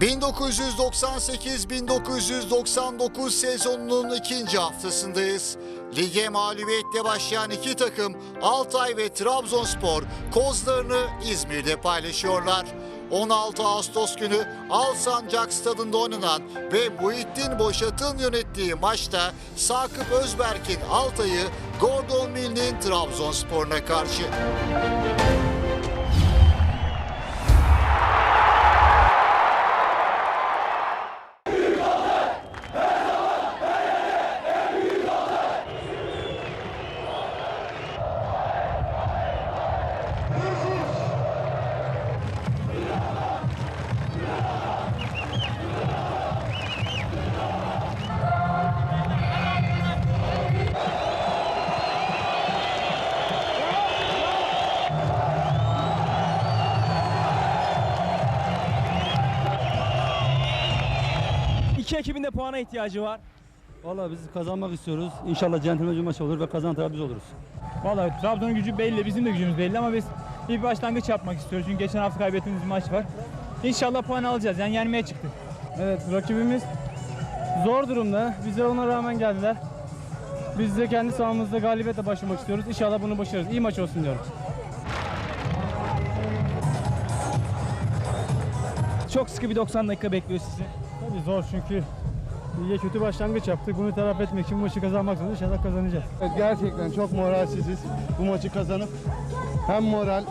1998-1999 sezonunun ikinci haftasındayız. Lige mağlubiyetle başlayan iki takım Altay ve Trabzonspor kozlarını İzmir'de paylaşıyorlar. 16 Ağustos günü Alsancak stadında oynanan ve Muhittin Boşat'ın yönettiği maçta Sakıp Özberk'in Altay'ı Gordon Mill'in Trabzonspor'una karşı. İki ekibin de puana ihtiyacı var. Valla biz kazanmak istiyoruz. İnşallah centilmen bir maç olur ve kazanan taraf biz oluruz. Vallahi Trabzon'un gücü belli, bizim de gücümüz belli ama biz bir başlangıç yapmak istiyoruz. Çünkü geçen hafta kaybettiğimiz bir maç var. İnşallah puan alacağız. Yani yenmeye çıktık. Evet rakibimiz zor durumda. Bize ona rağmen geldiler. Biz de kendi sahamızda galibiyetle başlamak istiyoruz. İnşallah bunu başarırız. İyi maç olsun diyorum. Çok sıkı bir 90 dakika bekliyor sizi. Zor çünkü lige kötü başlangıç yaptık. Bunu telafi etmek için bu maçı kazanmak zorunda. İnşallah kazanacağız. Evet, gerçekten çok moralsiziz. Bu maçı kazanıp hem moral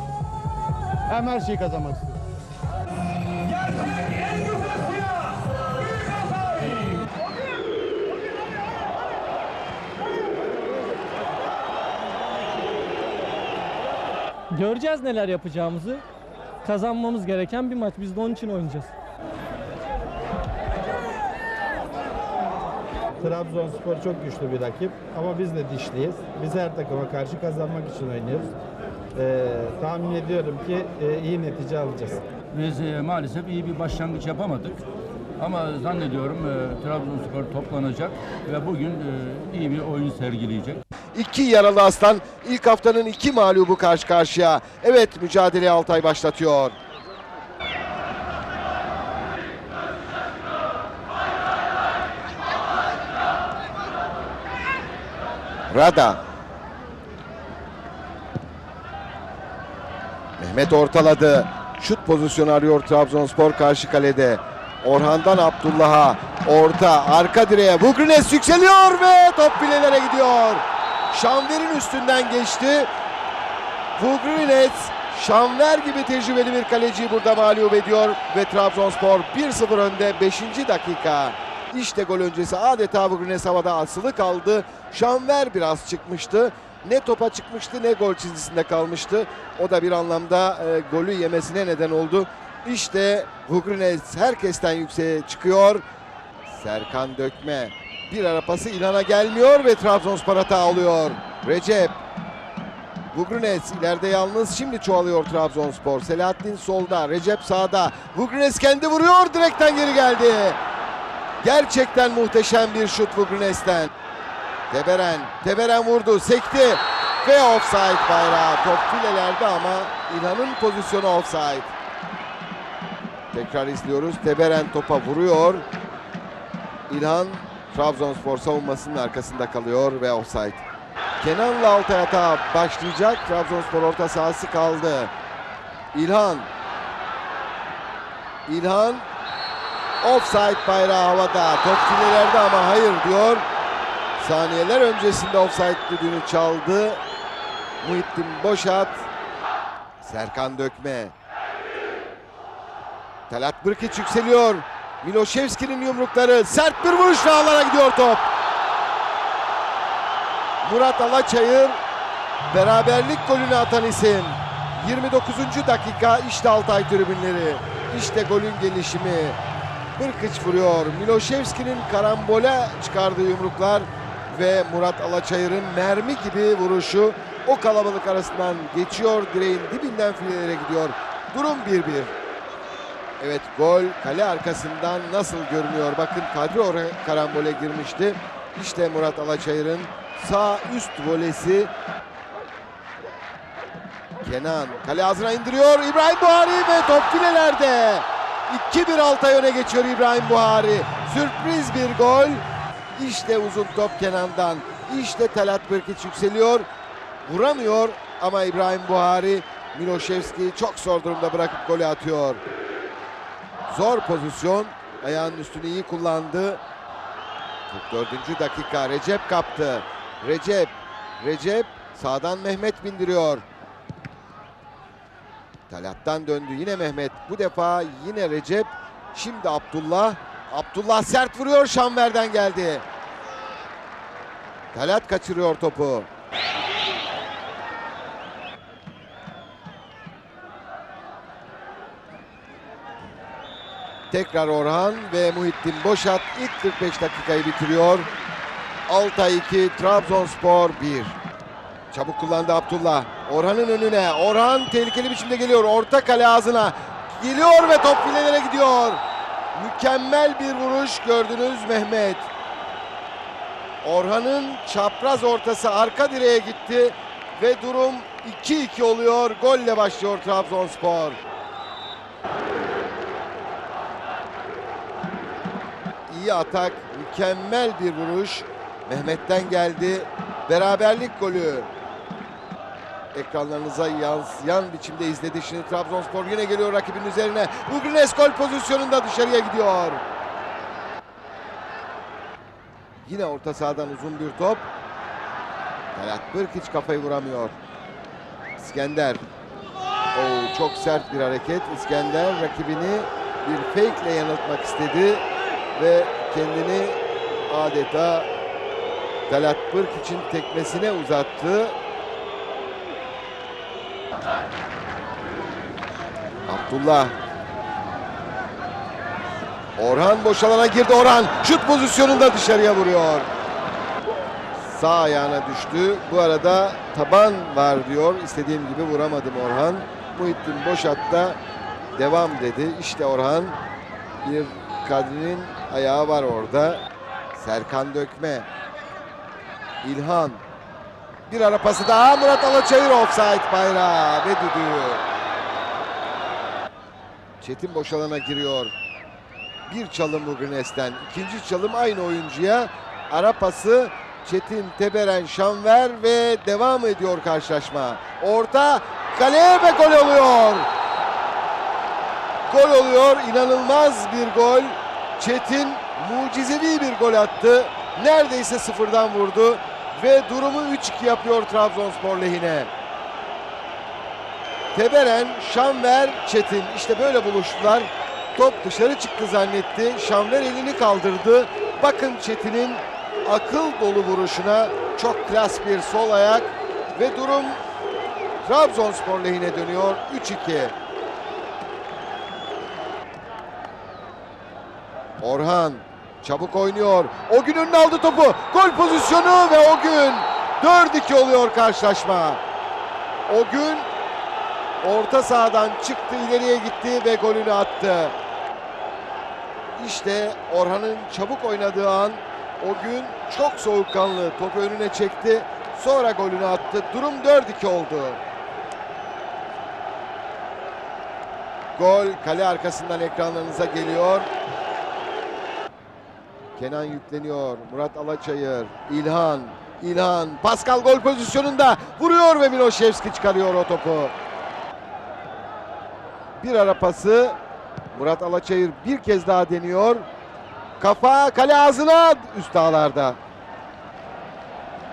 hem her şeyi kazanmak istiyoruz. Göreceğiz neler yapacağımızı. Kazanmamız gereken bir maç. Biz de onun için oynayacağız. Trabzonspor çok güçlü bir rakip ama biz de dişliyiz. Biz her takıma karşı kazanmak için oynuyoruz. Ee, tahmin ediyorum ki e, iyi netice alacağız. Biz e, maalesef iyi bir başlangıç yapamadık. Ama zannediyorum e, Trabzonspor toplanacak ve bugün e, iyi bir oyun sergileyecek. İki yaralı aslan ilk haftanın iki mağlubu karşı karşıya. Evet mücadele Altay başlatıyor. Rada. Mehmet ortaladı. Şut pozisyonu arıyor Trabzonspor karşı kalede. Orhan'dan Abdullah'a orta arka direğe Bugrines yükseliyor ve top filelere gidiyor. Şanver'in üstünden geçti. Bugrines Şanver gibi tecrübeli bir kaleciyi burada mağlup ediyor ve Trabzonspor 1-0 önde 5. dakika. İşte gol öncesi adeta Bugrines havada asılı kaldı. Şanver biraz çıkmıştı. Ne topa çıkmıştı ne gol çizgisinde kalmıştı. O da bir anlamda e, golü yemesine neden oldu. İşte Bugrines herkesten yükseğe çıkıyor. Serkan Dökme bir ara pası İlhan'a gelmiyor ve Trabzonspor hata alıyor. Recep Vugrunes ileride yalnız şimdi çoğalıyor Trabzonspor. Selahattin solda, Recep sağda. Vugrunes kendi vuruyor, direkten geri geldi. Gerçekten muhteşem bir şut Vugrunes'ten. Teberen, Teberen vurdu, sekti ve offside bayrağı. Top filelerde ama İlhan'ın pozisyonu offside. Tekrar izliyoruz. Teberen topa vuruyor. İlhan Trabzonspor savunmasının arkasında kalıyor ve offside. Kenan'la Altay hata başlayacak. Trabzonspor orta sahası kaldı. İlhan. İlhan. Offside bayrağı havada. Top filelerde ama hayır diyor. Saniyeler öncesinde offside düdüğünü çaldı. Muhittin Boşat. Serkan Dökme. Talat Brkic yükseliyor. Miloševski'nin yumrukları. Sert bir vuruş ağlara gidiyor top. Murat Alaçayır beraberlik golünü atan isim. 29. dakika işte Altay tribünleri. İşte golün gelişimi. Brkic vuruyor. Miloševski'nin karambole çıkardığı yumruklar ve Murat Alaçayır'ın mermi gibi vuruşu o kalabalık arasından geçiyor. Direğin dibinden filelere gidiyor. Durum 1-1. Evet gol kale arkasından nasıl görünüyor? Bakın Kadri oraya karambole girmişti. İşte Murat Alaçayır'ın sağ üst volesi. Kenan kale ağzına indiriyor. İbrahim Buhari ve top filelerde. 2-1 Altay öne geçiyor İbrahim Buhari. Sürpriz bir gol. İşte uzun top Kenan'dan. İşte Talat Birkiç yükseliyor. Vuramıyor ama İbrahim Buhari Miloševski'yi çok zor durumda bırakıp golü atıyor. Zor pozisyon. Ayağının üstünü iyi kullandı. 44. dakika Recep kaptı. Recep, Recep sağdan Mehmet bindiriyor. Talat'tan döndü yine Mehmet. Bu defa yine Recep. Şimdi Abdullah. Abdullah sert vuruyor Şanver'den geldi. Talat kaçırıyor topu. Tekrar Orhan ve Muhittin Boşat ilk 45 dakikayı bitiriyor. Altay 2, Trabzonspor 1. Çabuk kullandı Abdullah. Orhan'ın önüne. Orhan tehlikeli biçimde geliyor. Orta kale ağzına. Geliyor ve top filelere gidiyor. Mükemmel bir vuruş gördünüz Mehmet. Orhan'ın çapraz ortası arka direğe gitti ve durum 2-2 oluyor. Golle başlıyor Trabzonspor. İyi atak, mükemmel bir vuruş. Mehmet'ten geldi. Beraberlik golü. Ekranlarınıza yansıyan biçimde izledi. Şimdi Trabzonspor yine geliyor rakibin üzerine. Ugrines gol pozisyonunda dışarıya gidiyor. Yine orta sahadan uzun bir top. Talat Bırk hiç kafayı vuramıyor. İskender. Oo, çok sert bir hareket. İskender rakibini bir fake ile yanıltmak istedi ve kendini adeta Talat Bırk için tekmesine uzattı. Abdullah. Orhan boş alana girdi. Orhan şut pozisyonunda dışarıya vuruyor. Sağ ayağına düştü. Bu arada taban var diyor. İstediğim gibi vuramadım Orhan. Muhittin Boşat'ta devam dedi. İşte Orhan bir Kadri'nin ayağı var orada. Serkan Dökme. İlhan. Bir ara pası daha. Murat Alaçayır offside bayrağı ve düdüğü. Çetin boş alana giriyor. Bir çalım Ugrines'ten. İkinci çalım aynı oyuncuya. Ara pası Çetin, Teberen, Şanver ve devam ediyor karşılaşma. Orta kaleye ve gol oluyor. Gol oluyor. İnanılmaz bir gol. Çetin mucizevi bir gol attı. Neredeyse sıfırdan vurdu. Ve durumu 3-2 yapıyor Trabzonspor lehine. Teberen, Şanver, Çetin işte böyle buluştular. Top dışarı çıktı zannetti. Şanver elini kaldırdı. Bakın Çetin'in akıl dolu vuruşuna çok klas bir sol ayak ve durum Trabzonspor lehine dönüyor 3-2. Orhan çabuk oynuyor. O gün önüne aldı topu. Gol pozisyonu ve o gün 4-2 oluyor karşılaşma. O gün orta sahadan çıktı ileriye gitti ve golünü attı. İşte Orhan'ın çabuk oynadığı an o gün çok soğukkanlı topu önüne çekti. Sonra golünü attı. Durum 4-2 oldu. Gol kale arkasından ekranlarınıza geliyor. Kenan yükleniyor. Murat Alaçayır. İlhan. İlhan. Pascal gol pozisyonunda vuruyor ve Miloševski çıkarıyor o topu. Bir ara pası. Murat Alaçayır bir kez daha deniyor. Kafa kale ağzına üst ağlarda.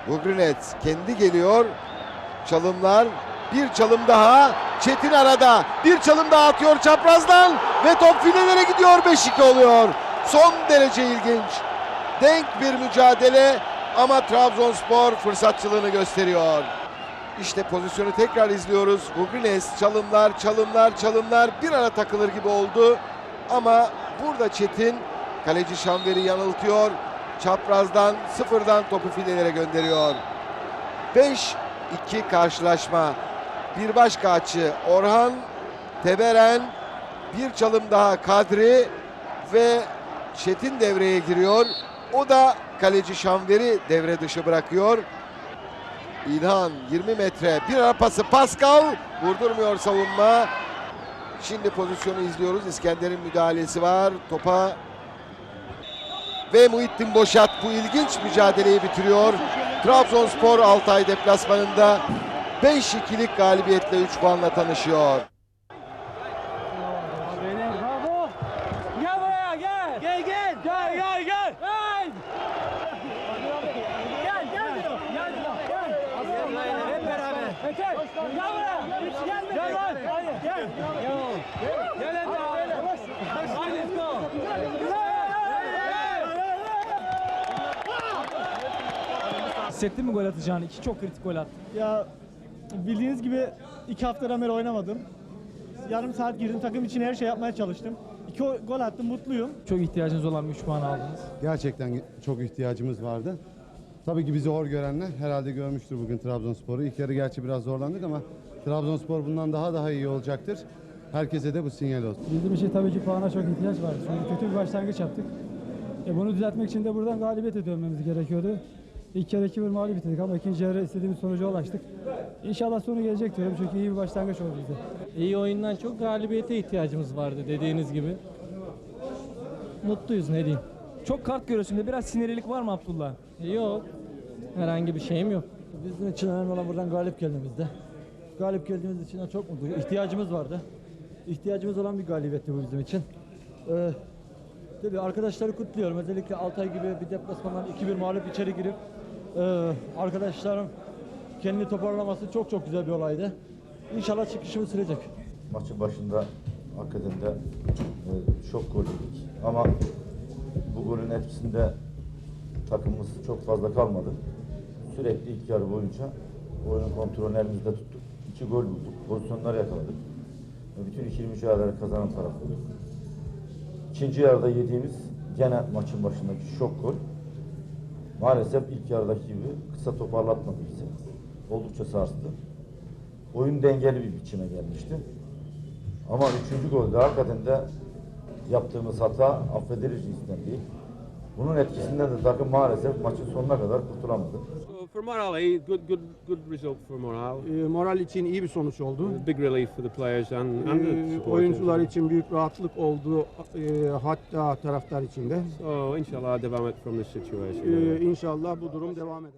Vugrinets kendi geliyor. Çalımlar. Bir çalım daha. Çetin arada. Bir çalım daha atıyor çaprazdan. Ve top filelere gidiyor. 5-2 oluyor. Son derece ilginç. Denk bir mücadele ama Trabzonspor fırsatçılığını gösteriyor. İşte pozisyonu tekrar izliyoruz. Vugrines çalımlar, çalımlar, çalımlar bir ara takılır gibi oldu. Ama burada Çetin kaleci Şanver'i yanıltıyor. Çaprazdan sıfırdan topu filelere gönderiyor. 5-2 karşılaşma. Bir başka açı Orhan, Teberen, bir çalım daha Kadri ve Çetin devreye giriyor. O da kaleci Şanver'i devre dışı bırakıyor. İlhan 20 metre bir ara pası Pascal vurdurmuyor savunma. Şimdi pozisyonu izliyoruz. İskender'in müdahalesi var. Topa ve Muhittin Boşat bu ilginç mücadeleyi bitiriyor. Trabzonspor Altay deplasmanında 5-2'lik galibiyetle 3 puanla tanışıyor. Gel buraya gel. Gel gel. Gel gel gel. Gel. Gel gel diyor. Gel gel. Gel. Hep beraber. Yeter. Gel buraya. Gel gel. lan. Hadi gel. Gel. Gel hep beraber. Hadi let's go. Hissettin mi gol atacağını? İki çok kritik gol attı. Ya bildiğiniz gibi iki haftadan beri oynamadım. Yarım saat girdim takım için her şey yapmaya çalıştım. İki gol attım mutluyum. Çok ihtiyacınız olan bir 3 puan aldınız. Gerçekten çok ihtiyacımız vardı. Tabii ki bizi hor görenler herhalde görmüştür bugün Trabzonspor'u. İlk yarı gerçi biraz zorlandık ama Trabzonspor bundan daha daha iyi olacaktır. Herkese de bu sinyal olsun. Bizim için tabii ki puana çok ihtiyaç var. Çünkü kötü bir başlangıç yaptık. E bunu düzeltmek için de buradan galibiyete dönmemiz gerekiyordu. İlk kere 2-1 mağlup bitirdik ama ikinci yarı istediğimiz sonuca ulaştık. İnşallah sonu gelecek diyorum çünkü iyi bir başlangıç oldu bize. İyi oyundan çok galibiyete ihtiyacımız vardı dediğiniz gibi. Mutluyuz ne diyeyim. Çok kart görüyorsun biraz sinirlilik var mı Abdullah? Yok. Herhangi bir şeyim yok. Bizim için önemli olan buradan galip gelmemizde. Galip geldiğimiz için de çok mutluyuz. İhtiyacımız vardı. İhtiyacımız olan bir galibiyetti bu bizim için. Ee, tabii arkadaşları kutluyorum. Özellikle Altay gibi bir deplasmandan 2-1 mağlup içeri girip e, arkadaşlarım kendini toparlaması çok çok güzel bir olaydı. İnşallah çıkışımız sürecek. Maçın başında hakikaten de e, şok gol yedik. Ama bu golün etkisinde takımımız çok fazla kalmadı. Sürekli ilk yarı boyunca oyunun kontrolünü elimizde tuttuk. İki gol bulduk. Pozisyonlar yakaladık. Bütün ikili mücadeleleri kazanan taraf olduk. İkinci yarıda yediğimiz gene maçın başındaki şok gol. Maalesef ilk yarıdaki gibi kısa toparlatmadı bizi. Oldukça sarstı. Oyun dengeli bir biçime gelmişti. Ama üçüncü golde hakikaten de yaptığımız hata affedilir cinsinden değil. Bunun etkisinden de takım maalesef maçın sonuna kadar kurtulamadı. For morale, good, good, good result for morale. moral için iyi bir sonuç oldu. Big relief for the players and, and the Ee, supporters. oyuncular için büyük rahatlık oldu e, hatta taraftar için de. So inshallah develop from this situation. Ee, inşallah bu durum devam eder.